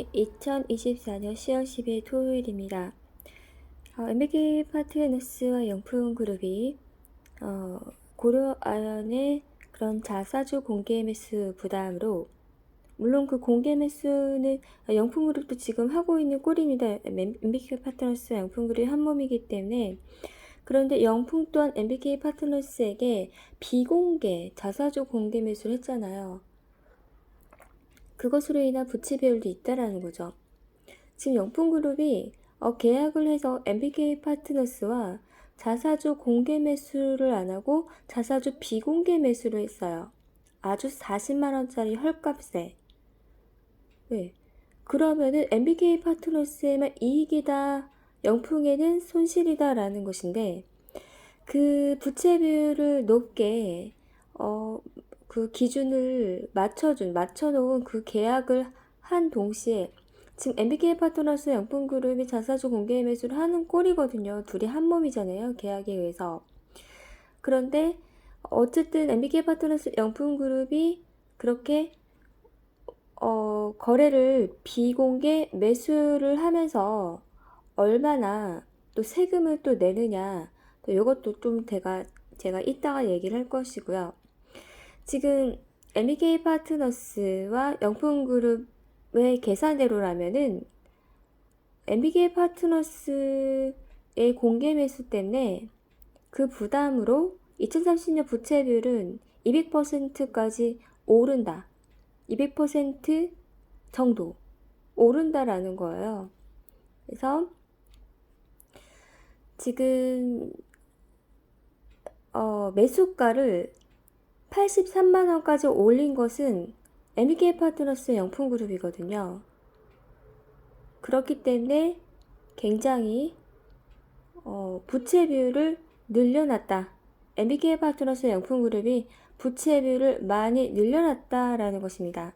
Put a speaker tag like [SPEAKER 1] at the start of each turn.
[SPEAKER 1] 네, 2024년 10월 10일 토요일입니다. 어, MBK 파트너스와 영풍그룹이 어, 고려아연의 그런 자사주 공개 매수 부담으로 물론 그 공개 매수는 영풍그룹도 지금 하고 있는 꼴입니다. MBK 파트너스 영풍그룹이 한 몸이기 때문에 그런데 영풍 또한 MBK 파트너스에게 비공개 자사주 공개 매수를 했잖아요. 그것으로 인한 부채 비율도 있다라는 거죠. 지금 영풍그룹이 어, 계약을 해서 MBK 파트너스와 자사주 공개 매수를 안 하고 자사주 비공개 매수를 했어요. 아주 40만 원짜리 헐값에. 네. 그러면은 MBK 파트너스에만 이익이다. 영풍에는 손실이다라는 것인데 그 부채 비율을 높게 어, 그 기준을 맞춰준, 맞춰놓은 그 계약을 한 동시에 지금 MBK 파트너스 영풍그룹이 자사주 공개 매수를 하는 꼴이거든요. 둘이 한 몸이잖아요. 계약에 의해서. 그런데 어쨌든 MBK 파트너스 영풍그룹이 그렇게 어, 거래를 비공개 매수를 하면서 얼마나 또 세금을 또 내느냐 또 이것도 좀 제가 제가 이따가 얘기를 할 것이고요. 지금 MBK 파트너스와 영풍그룹의 계산대로라면은 MBK 파트너스의 공개 매수 때문에 그 부담으로 2030년 부채 비율은 200%까지 오른다. 200% 정도 오른다라는 거예요. 그래서 지금 어, 매수가를 83만 원까지 올린 것은 MBK 파트너스 영풍그룹이거든요. 그렇기 때문에 굉장히 어, 부채 비율을 늘려놨다. MBK 파트너스 영풍그룹이 부채 비율을 많이 늘려놨다라는 것입니다.